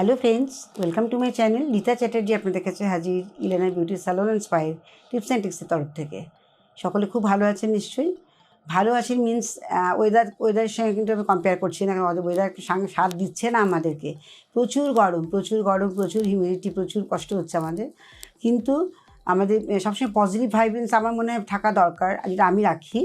Hello friends welcome to my channel Rita Chatterjee আপনাদের কাছে হাজির ইলেনা বিউটি স্যালন অ্যান্ড স্পাইর টিপস অ্যান্ড টিক্সের তরফ থেকে। সকলে খুব ভালো আছেন নিশ্চয়ই। ভালো আছেন মিনস ওয়েদার ওয়েদারের সঙ্গে কিন্তু আমি কম্পেয়ার করছি না, কারণ ওয়েদার সঙ্গে সাথ দিচ্ছে না আমাদেরকে। প্রচুর গরম প্রচুর গরম, প্রচুর হিউমিডিটি প্রচুর কষ্ট হচ্ছে আমাদের। কিন্তু আমাদের সবসময় পজিটিভ ভাইব্রেন্স আমার মনে হয় থাকা দরকার যেটা আমি রাখি,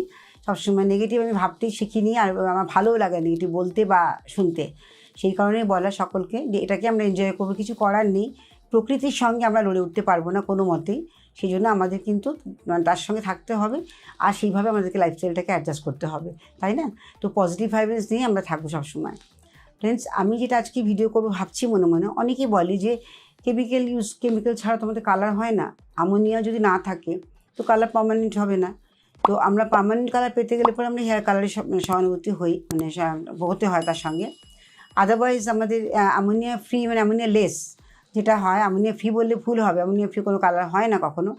সবসময় নেগেটিভ আমি ভাবতেই শিখিনি, আর আমার ভালোও লাগে নেগেটিভ বলতে বা শুনতে। সেই কারণে বলা সকলকে যে এটাকে আমরা এনজয় করব। কিছু করার নেই। প্রকৃতির সঙ্গে আমরা লড়ে উঠতে পারব না কোনো মতেই। সেই জন্য আমাদের কিন্তু মানে তার সঙ্গে থাকতে হবে আর সেইভাবে আমাদেরকে লাইফস্টাইলটাকে অ্যাডজাস্ট করতে হবে। তাই না? তো পজিটিভ ভাইব্রেন্স নিয়ে আমরা থাকব সবসময়। ফ্রেন্ডস আমি যেটা আজকে ভিডিও করব ভাবছি মনে মনে। অনেকেই বলে যে কেমিক্যাল ইউজ কেমিক্যাল ছাড়া তোমাদের কালার হয় না। আমোনিয়া যদি না থাকে, তো কালার পার্মানেন্ট হবে না। তো আমরা পার্মানেন্ট কালার পেতে গেলে পরে আমরা হেয়ার কালারের সহানুভূতি হই মানে হতে হয় তার সঙ্গে। আদারওয়াইজ আমাদের অ্যামোনিয়া ফ্রি মানে অ্যামোনিয়া লেস যেটা হয় অ্যামোনিয়া ফ্রি বললে ভুল হবে। অ্যামোনিয়া ফ্রি কোনো কালার হয় না কখনো।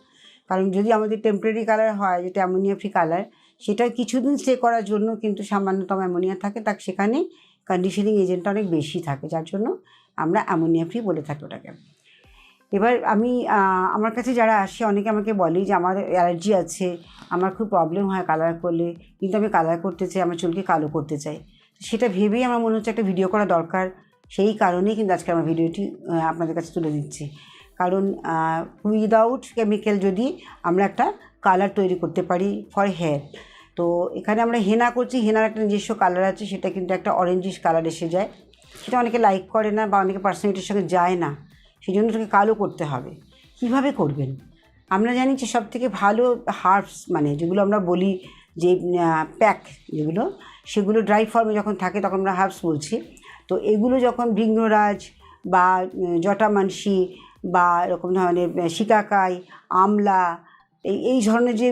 কারণ যদি আমাদের টেম্পোরারি কালার হয়, যেটা অ্যামোনিয়া ফ্রি কালার সেটা কিছুদিন স্টে করার জন্য কিন্তু সামান্যতম অ্যামোনিয়া থাকে। তার সেখানে কন্ডিশনিং এজেন্টটা অনেক বেশি থাকে, যার জন্য আমরা অ্যামোনিয়া ফ্রি বলে থাকি ওটাকে। এবার আমি আমার কাছে যারা আসে, অনেকে আমাকে বলে যে, আমার অ্যালার্জি আছে, আমার খুব প্রবলেম হয় কালার করলে। কিন্তু আমি কালার করতে চাই, আমার চুলকে কালো করতে চাই। সেটা ভেবেই আমার মনে হচ্ছে একটা ভিডিও করা দরকার। সেই কারণেই কিন্তু আজকে আমার ভিডিওটি আপনাদের কাছে তুলে দিচ্ছি। কারণ উইদাউট কেমিক্যাল যদি আমরা একটা কালার তৈরি করতে পারি ফর হেয়ার তো এখানে আমরা হেনা করছি, হেনার একটা নিজস্ব কালার আছে, সেটা কিন্তু একটা অরেঞ্জিশ কালার এসে যায়। সেটা অনেকে লাইক করে না বা অনেকে পার্সোনালিটির সঙ্গে যায় না সেই জন্য ওটাকে কালো করতে হবে। কীভাবে করবেন? আমরা জানি যে সব থেকে ভালো হার্বস মানে যেগুলো আমরা বলি যে প্যাক যেগুলো, সেগুলো ড্রাই ফর্মে যখন থাকে তখন আমরা হার্বস বলছি। তো এগুলো যখন ভিগ্নরাজ বা জটামানসি বা এরকম ধরনের শিকাকাই, আমলা, এই এই ধরনের যে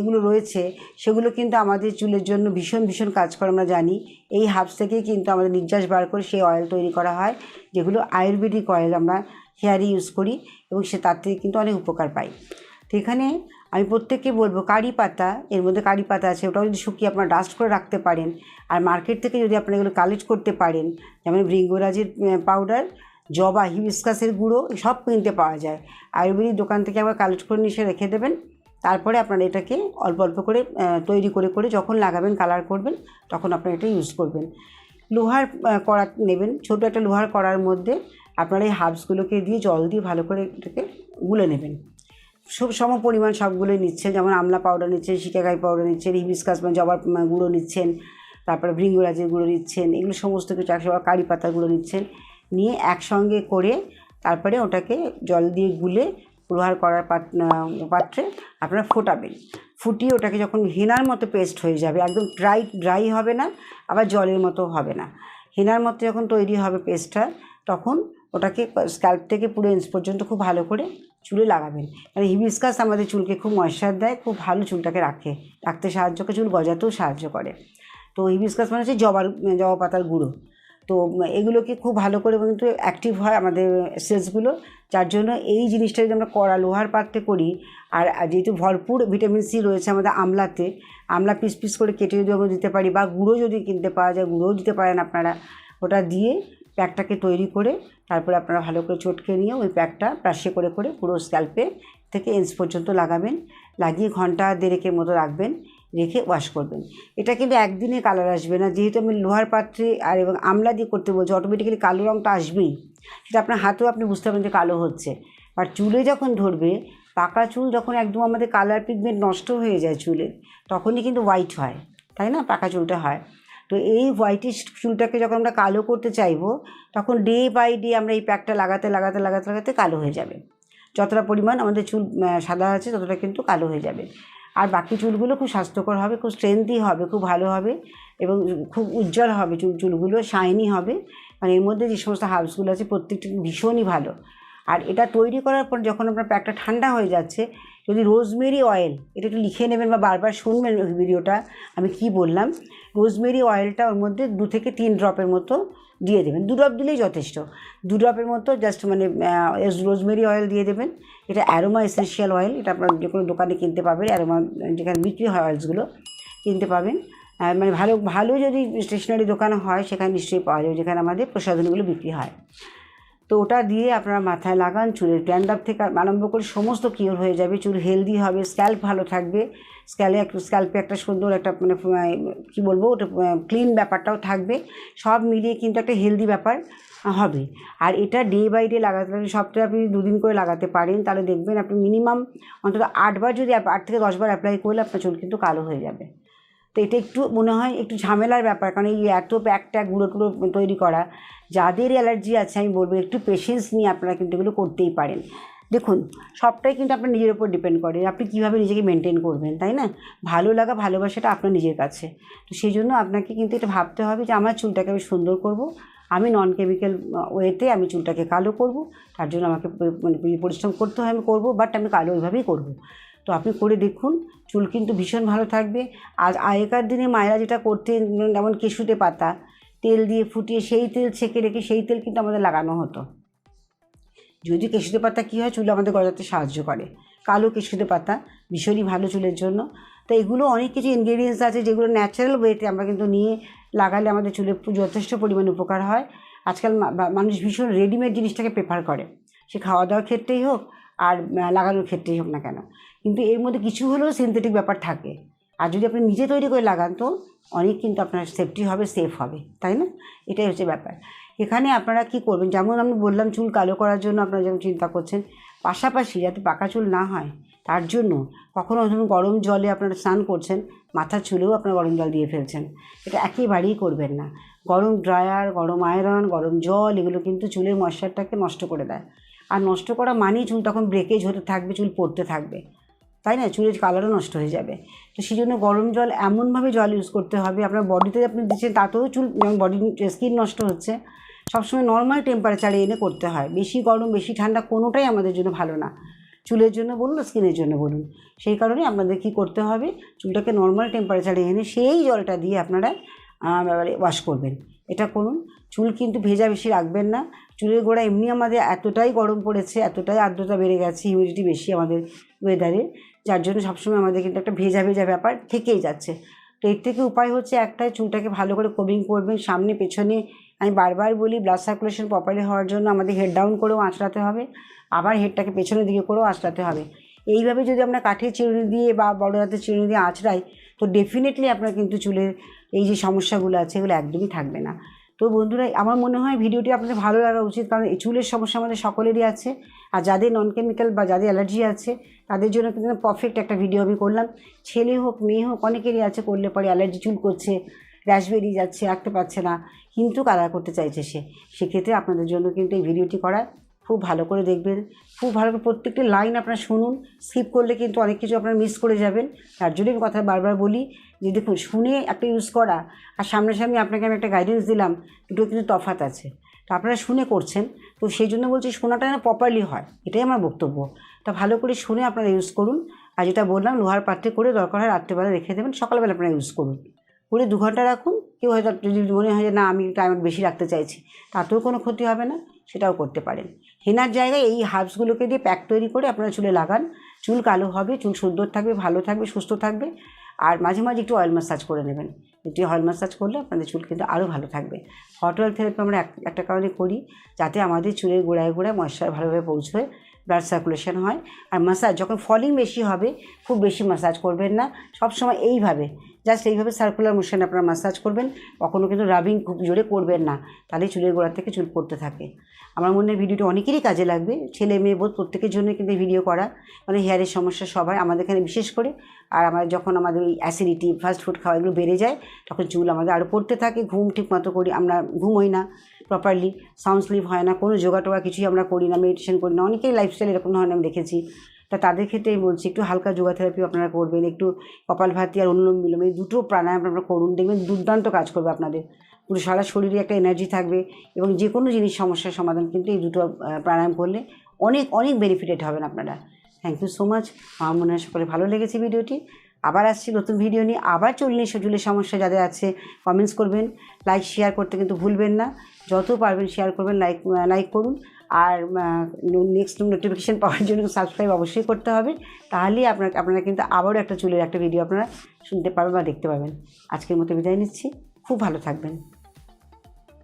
এগুলো রয়েছে, সেগুলো কিন্তু আমাদের চুলের জন্য ভীষণ ভীষণ কাজ করে, আমরা জানি। এই হার্বস থেকেই কিন্তু আমাদের নির্যাস বার করে সেই অয়েল তৈরি করা হয়, যেগুলো আয়ুর্বেদিক অয়েল আমরা হেয়ারে ইউজ করি এবং সে তার থেকে কিন্তু অনেক উপকার পাই। তো এখানে আমি প্রত্যেককে বলব, কারি পাতা, এর মধ্যে কারি পাতা আছে, ওটাও যদি শুকিয়ে আপনারা ডাস্ট করে রাখতে পারেন। আর মার্কেট থেকে যদি আপনারা এগুলো কালেক্ট করতে পারেন, যেমন ভৃঙ্গরাজের পাউডার জবা হিবিস্কাসের গুঁড়ো সব কিনতে পাওয়া যায়। আয়ুর্বেদিক দোকান থেকে আবার কালেক্ট করে নিয়ে এসে রেখে দেবেন। তারপরে আপনারা এটাকে অল্প অল্প করে তৈরি করে করে যখন লাগাবেন কালার করবেন, তখন আপনারা এটা ইউজ করবেন। লোহার কড়া নেবেন, ছোটো একটা লোহার কড়ার মধ্যে আপনারা এই হার্বসগুলোকে দিয়ে জল দিয়ে ভালো করে এটাকে গুলে নেবেন। সব সম পরিমাণ সবগুলোই নিচ্ছেন যেমন আমলা পাউডার নিচ্ছেন শিকাকাই পাউডার নিচ্ছেন হিবিস্কাস মানে জবার গুঁড়ো নিচ্ছেন, তারপরে ভৃঙ্গরাজের গুঁড়ো নিচ্ছেন, এগুলো সমস্ত কিছু একসঙ্গে কারি পাতার গুঁড়ো নিচ্ছেন, নিয়ে একসঙ্গে করে তারপরে ওটাকে জল দিয়ে গুলে লোহার করার পাত্রে আপনারা ফোটাবেন। ফুটিয়ে ওটাকে যখন হেনার মতো পেস্ট হয়ে যাবে, একদম ড্রাই ড্রাই হবে না, আবার জলের মতো হবে না। হেনার মতো যখন তৈরি হবে পেস্টটা তখন ওটাকে স্ক্যাল্প থেকে পুরো এন্স পর্যন্ত খুব ভালো করে চুলে লাগাবেন। কারণ হিবিস্কাস আমাদের চুলকে খুব ময়শ্চার দেয়, খুব ভালো চুলটাকে রাখে। রাখতে সাহায্য করে, চুল গজাতেও সাহায্য করে। তো হিবিস্কাস মানে হচ্ছে জবার, জবা পাতার গুঁড়ো। তো এগুলোকে খুব ভালো করে কিন্তু অ্যাক্টিভ হয় আমাদের সেলসগুলো যার জন্য এই জিনিসটা যদি আমরা কড়া লোহার পাত্রে করি, আর যেহেতু ভরপুর ভিটামিন সি রয়েছে আমাদের আমলাতে আমলা পিস পিস করে কেটে যদি আমরা দিতে পারি বা গুঁড়ো যদি কিনতে পাওয়া যায়, গুঁড়োও দিতে পারেন আপনারা। ওটা দিয়ে প্যাকটাকে তৈরি করে তারপরে আপনারা ভালো করে চটকে নিয়ে ওই প্যাকটা ব্রাশে করে করে পুরো স্ক্যাল্পে থেকে এন্স পর্যন্ত লাগাবেন। লাগিয়ে ঘণ্টা দেড়েকের মতো রাখবেন, রেখে ওয়াশ করবেন। এটা কিন্তু একদিনে কালার আসবে না। যেহেতু আমি লোহার পাত্রে আর এবং আমলা দিয়ে করতে বলছি অটোমেটিক্যালি কালো রঙটা আসবেই। সেটা আপনার হাতেও আপনি বুঝতে পারবেন যে কালো হচ্ছে। আর চুলে যখন ধরবে, পাকা চুল যখন একদম আমাদের কালার পিগমেন্ট নষ্ট হয়ে যায় চুলের তখনই কিন্তু হোয়াইট হয়। তাই না? পাকা চুলটা হয়। তো এই হোয়াইটিশ চুলটাকে যখন আমরা কালো করতে চাইব, তখন ডে বাই ডে আমরা এই প্যাকটা লাগাতে লাগাতে লাগাতে লাগাতে কালো হয়ে যাবে। যতটা পরিমাণ আমাদের চুল সাদা আছে ততটা কিন্তু কালো হয়ে যাবে। আর বাকি চুলগুলো খুব স্বাস্থ্যকর হবে, খুব স্ট্রেংথি হবে, খুব ভালো হবে এবং খুব উজ্জ্বল হবে চুল, চুলগুলো শাইনি হবে। মানে এর মধ্যে যে সমস্ত হার্বসগুলো আছে প্রত্যেকটি ভীষণই ভালো। আর এটা তৈরি করার পর যখন আপনার প্যাকটা ঠান্ডা হয়ে যাচ্ছে, যদি রোজমেরি অয়েল, এটা একটু লিখে নেবেন বা বারবার শুনবেন ভিডিওটা, আমি কি বললাম, রোজমেরি অয়েলটা ওর মধ্যে দু থেকে তিন ড্রপের মতো দিয়ে দেবেন। দু ড্রপ দিলেই যথেষ্ট। দু ড্রপের মতো জাস্ট মানে রোজমেরি অয়েল দিয়ে দেবেন। এটা অ্যারোমা এসেন্সিয়াল অয়েল, এটা আপনার যে কোনো দোকানে কিনতে পাবেন, অ্যারোমা যেখানে বিক্রি হয় অয়েলসগুলো কিনতে পাবেন। মানে ভালো ভালো যদি স্টেশনারি দোকান হয়, সেখানে নিশ্চয়ই পাওয়া যাবে, যেখানে আমাদের প্রসাধনগুলো বিক্রি হয়। তো ওটা দিয়ে আপনারা মাথায় লাগান, চুলের ড্যান্ডাপ থেকে আরম্ভ করে সমস্ত কিওর হয়ে যাবে। চুল হেলদি হবে স্ক্যাল্প ভালো থাকবে। স্ক্যালে স্ক্যাল্পে একটা সুন্দর একটা মানে কী বলব, ওটা ক্লিন ব্যাপারটাও থাকবে। সব মিলিয়ে কিন্তু একটা হেলদি ব্যাপার হবে। আর এটা ডে বাই ডে লাগাতে পারেন সপ্তাহে আপনি দুদিন করে লাগাতে পারেন, তাহলে দেখবেন আপনি মিনিমাম অন্তত আটবার যদি, আট থেকে দশবার অ্যাপ্লাই করলে আপনার চুল কিন্তু কালো হয়ে যাবে। তো এটা একটু মনে হয় একটু ঝামেলার ব্যাপার, কারণ এই এত প্যাক ট্যাক গুঁড়ো টুড়ো তৈরি করা, যাদের অ্যালার্জি আছে আমি বলব একটু পেশেন্স নিয়ে আপনারা কিন্তু এগুলো করতেই পারেন। দেখুন, সবটাই কিন্তু আপনার নিজের উপর ডিপেন্ড করে, আপনি কীভাবে নিজেকে মেনটেন করবেন, তাই না? ভালো লাগা, ভালোবাসাটা আপনার নিজের কাছে। তো সেই জন্য আপনাকে কিন্তু এটা ভাবতে হবে যে আমার চুলটাকে আমি সুন্দর করব, আমি নন কেমিক্যাল ওয়েতে আমি চুলটাকে কালো করব, তার জন্য আমাকে মানে পরিশ্রম করতে হয় আমি করব বাট আমি কালো ওইভাবেই করব। তো আপনি করে দেখুন, চুল কিন্তু ভীষণ ভালো থাকবে। আর আগেকার দিনে মায়েরা যেটা করতেন, যেমন কেশুতে পাতা, তেল দিয়ে ফুটিয়ে সেই তেল ছেঁকে রেখে সেই তেল কিন্তু আমাদের লাগানো হতো। যদি কেশুতে পাতা কী হয়, চুল আমাদের গজাতে সাহায্য করে। কালো কেশুতে পাতা, ভীষণই ভালো চুলের জন্য। তো এগুলো অনেক কিছু ইনগ্রেডিয়েন্টস আছে যেগুলো ন্যাচারাল ওয়েতে আমরা কিন্তু নিয়ে লাগালে আমাদের চুলে যথেষ্ট পরিমাণে উপকার হয়। আজকাল মানুষ ভীষণ রেডিমেড জিনিসটাকে প্রেফার করে। সে খাওয়া দাওয়ার ক্ষেত্রেই হোক আর লাগানোর ক্ষেত্রেই হোক না কেন। কিন্তু এর মধ্যে কিছু হলেও সিনথেটিক ব্যাপার থাকে। আর যদি আপনি নিজে তৈরি করে লাগান তো অনেক কিন্তু আপনার সেফটি হবে সেফ হবে, তাই না? এটাই হচ্ছে ব্যাপার। এখানে আপনারা কি করবেন? যেমন আমি বললাম, চুল কালো করার জন্য আপনারা যেমন চিন্তা করছেন, পাশাপাশি যাতে পাকা চুল না হয়, তার জন্য কখনও ধরুন গরম জলে আপনারা স্নান করছেন, মাথার চুলেও আপনারা গরম জল দিয়ে ফেলছেন। এটা একেবারেই করবেন না। গরম ড্রায়ার, গরম আয়রন, গরম জল, এগুলো কিন্তু চুলের ময়শ্চারটাকে নষ্ট করে দেয়। আর নষ্ট করা মানেই চুল তখন ব্রেকেজ হতে থাকবে, চুল পড়তে থাকবে। তাই না? চুলের কালারও নষ্ট হয়ে যাবে। তো সেই জন্য গরম জল এমনভাবে জল ইউজ করতে হবে, আপনার বডিতে আপনি দিচ্ছেন তাতেও চুল বডি স্কিন নষ্ট হচ্ছে। সবসময় নর্মাল টেম্পারেচারে এনে করতে হয়। বেশি গরম, বেশি ঠান্ডা কোনোটাই আমাদের জন্য ভালো না। চুলের জন্য বলুন স্কিনের জন্য বলুন। সেই কারণে আপনাদের কী করতে হবে? চুলটাকে নর্মাল টেম্পারেচারে এনে সেই জলটা দিয়ে আপনারা ওয়াশ করবেন। এটা করুন। চুল কিন্তু ভেজা বেশি রাখবেন না। চুলের গোড়া এমনি আমাদের এতটাই গরম পড়েছে, এতটাই আর্দ্রতা বেড়ে গেছে হিউমিডিটি বেশি আমাদের ওয়েদারে যার জন্য সবসময় আমাদের কিন্তু একটা ভেজা ভেজা ব্যাপার থেকেই যাচ্ছে। তো এর থেকে উপায় হচ্ছে একটাই, চুলটাকে ভালো করে কোবিং করবেন, সামনে, পেছনে। আমি বারবার বলি ব্লাড সার্কুলেশন প্রপারলি হওয়ার জন্য আমাদের হেড ডাউন করেও আঁচড়াতে হবে, আবার হেডটাকে পেছনের দিকে করেও আঁচড়াতে হবে। এইভাবে যদি আমরা কাঠের চিরুনি দিয়ে বা বড় হাতের চিরুনি দিয়ে আঁচড়াই, তো ডেফিনেটলি আপনার কিন্তু চুলের এই যে সমস্যাগুলো আছে, এগুলো একদমই থাকবে না। তো বন্ধুরা, আমার মনে হয় ভিডিওটি আপনাদের ভালো লাগা উচিত, কারণ এই চুলের সমস্যা আমাদের সকলেরই আছে। আর যাদের নন কেমিক্যাল বা যাদের অ্যালার্জি আছে, তাদের জন্য কিন্তু পারফেক্ট একটা ভিডিও আমি করলাম। ছেলে হোক, মেয়ে হোক, অনেকেরই আছে, করলে পরে অ্যালার্জি চুল করছে র্যাশ বেরিয়ে যাচ্ছে রাখতে পারছে না, কিন্তু কালার করতে চাইছে সে। সেক্ষেত্রে আপনাদের জন্য কিন্তু এই ভিডিওটি করা খুব ভালো করে দেখবেন। খুব ভালো করে প্রত্যেকটি লাইন আপনারা শুনুন। স্কিপ করলে কিন্তু অনেক কিছু আপনারা মিস করে যাবেন। তার জন্য আমি কথা বারবার বলি যে দেখুন, শুনে একটা ইউজ করা আর সামনাসামনি আপনাকে আমি একটা গাইডেন্স দিলাম, দুটো কিন্তু তফাত আছে। তো আপনারা শুনে করছেন। তো সেই জন্য বলছি শোনাটা যেন প্রপারলি হয়। এটাই আমার বক্তব্য। তা ভালো করে শুনে আপনারা ইউজ করুন। আর যেটা বললাম, লোহার পাত্রে করে দরকার হয় রাত্রেবেলা রেখে দেবেন। সকালবেলা আপনারা ইউজ করুন। করে দু ঘণ্টা রাখুন। কেউ হয়তো যদি মনে হয় যে, না, আমি টাইম বেশি রাখতে চাইছি। তাতেও কোনো ক্ষতি হবে না। সেটাও করতে পারেন। হেনার জায়গায় এই হার্বসগুলোকে দিয়ে প্যাক তৈরি করে আপনারা চুলে লাগান। চুল কালো হবে, চুল সুন্দর থাকবে, ভালো থাকবে, সুস্থ থাকবে। আর মাঝে মাঝে একটু অয়েল ম্যাসাজ করে নেবেন। একটু অয়েল ম্যাসাজ করলে আপনাদের চুল কিন্তু আরও ভালো থাকবে। হট অয়েল থেরাপি আমরা একটা কারণে করি, যাতে আমাদের চুলের গোড়ায় গোড়ায় ময়শ্চার ভালোভাবে পৌঁছয় ব্লাড সার্কুলেশন হয়। আর মাসাজ যখন ফলিং বেশি হবে, খুব বেশি মাসাজ করবেন না। সবসময় এইভাবে জাস্ট এইভাবে সার্কুলার মোশন আপনারা মাসাজ করবেন কখনও কিন্তু রাবিং খুব জোরে করবেন না তাহলে চুলের গোড়া থেকে চুল পড়তে থাকে। আমার মনে হয় ভিডিওটা অনেকেরই কাজে লাগবে, ছেলে মেয়ে বোধ প্রত্যেকের জন্য কিন্তু ভিডিও করা মানে হেয়ারের সমস্যা সবাই আমাদের এখানে বিশেষ করে, আর আমার যখন আমাদের ওই অ্যাসিডিটি ফাস্ট ফুড খাওয়া এগুলো বেড়ে যায়, তখন চুল আমাদের আরও পড়তে থাকে, ঘুম ঠিক মতো করি, আমরা ঘুমোই না প্রপারলি সাউন্ড স্লিপ হয় না, কোনো যোগা টোগা কিছুই আমরা করি না মেডিটেশন করি না অনেকেই লাইফস্টাইল এরকম ধরনের আমি দেখেছি। তা তাদের ক্ষেত্রে আমি বলছি, একটু হালকা যোগা আপনারা করবেন, একটু কপাল ভাতি আর অনুলোম বিলোম এই দুটো প্রাণায়াম আপনারা করুন, দেখবেন দুর্দান্ত কাজ করবে আপনাদের। পুরো সারা শরীরে একটা এনার্জি থাকবে এবং যে কোনো জিনিস সমস্যার সমাধান কিন্তু এই দুটো প্রাণায়াম করলে অনেক অনেক বেনিফিটেড হবেন আপনারা। থ্যাংক ইউ সো মাচ আমার মনে হয় সকলে ভালো লেগেছে ভিডিওটি। আবার আসছি নতুন ভিডিও নিয়ে। আবার চল্লিশ চুলের সমস্যা যাদের আছে কমেন্টস করবেন। লাইক শেয়ার করতে কিন্তু ভুলবেন না। যত পারবেন শেয়ার করবেন লাইক লাইক করুন। আর নেক্সট নোটিফিকেশান পাওয়ার জন্য সাবস্ক্রাইব অবশ্যই করতে হবে। তাহলেই আপনার, আপনারা কিন্তু আবারও একটা চুলের একটা ভিডিও আপনারা শুনতে পাবেন বা দেখতে পাবেন আজকের মতো বিদায় নিচ্ছি। খুব ভালো থাকবেন।